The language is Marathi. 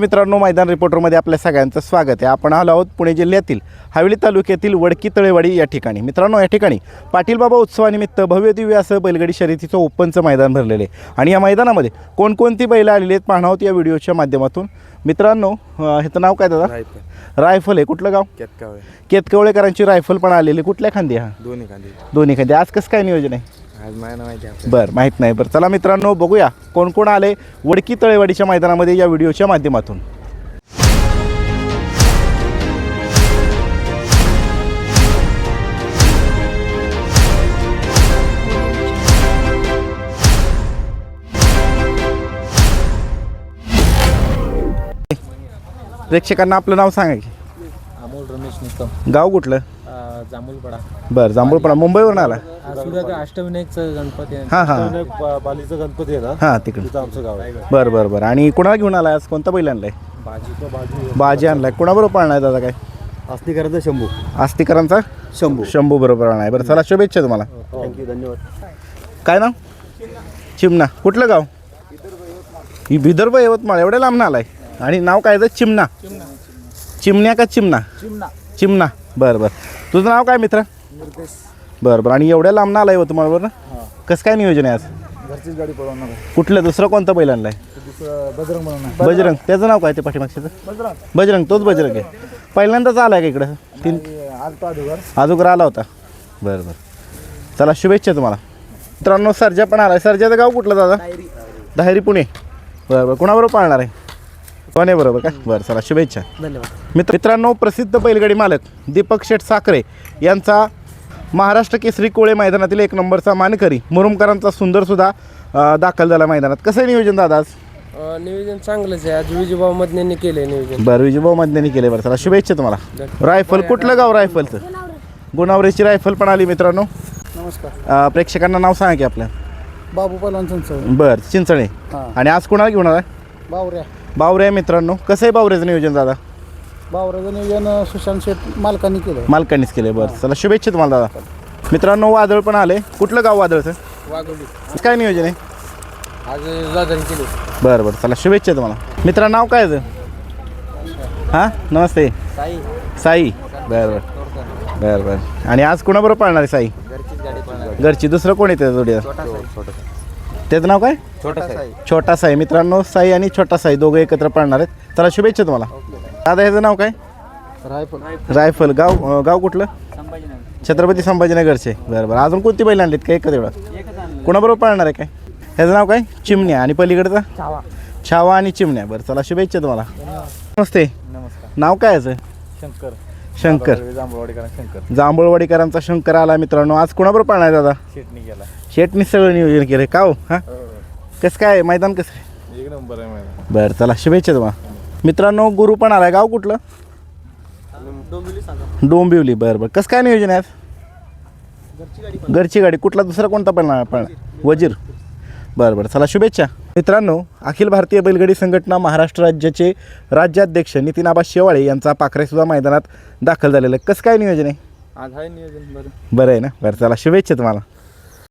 मित्रांनो मैदान रिपोर्टरमध्ये आपल्या सगळ्यांचं स्वागत आहे. आपण आलो आहोत पुणे जिल्ह्यातील हवेली तालुक्यातील वडकी तळेवाडी या ठिकाणी. मित्रांनो या ठिकाणी पाटील बाबा उत्सवानिमित्त भव्य दिव्य असं बैलगाडी शर्यतीचं ओपनचं मैदान भरलेलं आहे. आणि या मैदानामध्ये कोणकोणती बैलं आलेली आहेत पाहणार आहोत या व्हिडिओच्या माध्यमातून. मित्रांनो ह्याचं नाव काय दादा? रायफल. आहे. कुठलं गाव? केतकावळे. केतकवळेकरांची रायफल पण आलेली. कुठल्या खांदी हा? दोन्ही खाली दोन्ही खांदी. आज कसं काय नियोजन आहे? बरं माहीत नाही. बरं चला मित्रांनो बघूया. कोण कोण आले वडकी तळेवाडीच्या मैदानामध्ये या व्हिडिओच्या माध्यमातून? प्रेक्षकांना आपलं नाव सांगा की अमोल रमेश निकम. गाव कुठलं? जांभूलपडा बरं जांभूळपणा मुंबईवरून आला? सूर्य अष्टविनायकचं गणपती आहे. हां हां. बालीचा गणपती आहे ना? हां तिकडं. तिथं आमचं गाव आहे. बरं बरं बरं. आणि कुणाला घेऊन आलाय आज? कोणता बैल आणलाय? बाजी बाजू बाजी आणलाय. कुणाबरोबर पाळणार दादा काय? असती करायचं शंभू. आस्तिकरांचा? शंभू. शंभू बरोबर आणलाय बरं चला शुभेच्छा तुम्हाला. थँक्यू धन्यवाद. काय नाव? चिमणा. कुठलं गाव? ही विदर्भ यवतमाळ. एवढ्या लांब आलाय आणि नाव काय? आहे चिमणा. चिमण्या का चिमणा? चिमणा. बरं बरं. तुझं नाव काय मित्र? बरं बरं. आणि एवढ्या लांब आलाय यवतमाळ बरं कसं काय नियोजन आहे आज? घरचीच गाडी पळवणार कुठलं दुसरं कोणतं बैल आणलाय? दुसरं बजरंग म्हणून आहे. बजरंग. त्याचं नाव काय ते पाठीमागच्याचं बजरंग. तोच बजरंग आहे. पहिल्यांदाच आलाय का इकडं? तीन आणि आलतो अधोगर अजून आला होता. बरं बरं. चला शुभेच्छा तुम्हाला. मित्रांनो सर्जा पण आला सर्जाचं गाव कुठलं दादा? दाहेरी पुणे. बरं बरं. कुणाबरोबर पाळणार आहे? कोणे बरोबर का? बरं चला शुभेच्छा. धन्यवाद. मित्र मित्रांनो प्रसिद्ध बैलगाडी मालक दीपक शेठ साखरे यांचा महाराष्ट्र केसरी कोळे मैदानातील एक नंबरचा मानकरी मुरुमकरांचा सुंदरसुद्धा अं, दाखल झाला मैदानात. कसं आहे नियोजन दादा आज? अं, नियोजन चांगलंच आहे. आज विजयभाऊ मधन्यांनी केलंय नियोजन. बरं विजयभाऊ मधन्यांनी केले बरं चला शुभेच्छा तुम्हाला. रायफल कुठलं गाव रायफलचं? गुणावरेची रायफल पण आली मित्रांनो. नमस्कार. अं, प्रेक्षकांना नाव सांगा की आपल्या बाबू पलवान चव बर चिंचणे हां. आणि आज कोणाला घेऊन आलाय? बावऱ्या. बावरे आहे मित्रांनो. कसं आहे बावऱ्याचं नियोजन दादा? बावऱ्याचं नियोजन सुशांत शेठ मालकांनी केलं मालकांनीच केले बरं. चला शुभेच्छा तुम्हाला दादा. मित्रांनो वादळ पण आले कुठलं गाव वादळचं? वाघोली काय नियोजन आहे? आज केली बरं बरं. चला शुभेच्छा तुम्हाला. मित्रांनो नाव काय आहे हां? नमस्ते. साई. साई. बरं बरं. बरं बरं. आणि आज कोणाबरोबर पाळणार आहे साई? घरचीच गाडी पळणार घरची. दुसरं कोण येते जोडीला त्याचं नाव काय? छोटा साई. छोटा साई. मित्रांनो साई आणि छोटा साई दोघं एकत्र पाळणार आहेत. चला शुभेच्छा तुम्हाला. दादा ह्याचं नाव काय? रायफल. रायफल. गाव अं, गाव कुठलं? छत्रपती संभाजीनगरचे. बरं बरं. अजून कोणती बैल आणलीत का एकच एवढं? कोणाबरोबर पाळणार आहे काय? ह्याचं नाव काय? चिमण्या. आणि पलीकडचं? छावा. छावा आणि चिमण्या. बरं चला शुभेच्छा तुम्हाला. नमस्ते. नमस्कार. नाव काय याचं? शंकर. शंकर. जांभळवाडीकर शंकर. जांभूळवाडीकरांचा शंकर आला मित्रांनो. आज कोणाबरोबर पाळणार आहे दादा? शेटनी गेला शेटनी सगळं नियोजन केलं का हो? हां? कसं काय? मैदान कसं आहे? एक नंबर आहे बरं चला शुभेच्छा तुम्हाला. मित्रांनो गुरु पण आलाय. गाव कुठलं? डोंबिवली बरं बरं. कसं काय नियोजन आहे आज? घरची गाडी कुठला दुसरा कोणता पण पण वजीर. बरं बरं. चला शुभेच्छा. मित्रांनो अखिल भारतीय बैलगाडी संघटना महाराष्ट्र राज्याचे राज्याध्यक्ष नितीन आबा शेवाळे यांचा पाखरेसुद्धा मैदानात दाखल झालेला आहे. कसं काय नियोजन आहे? आज आहे नियोजन बरं. बरं आहे ना? बरं चला शुभेच्छा तुम्हाला.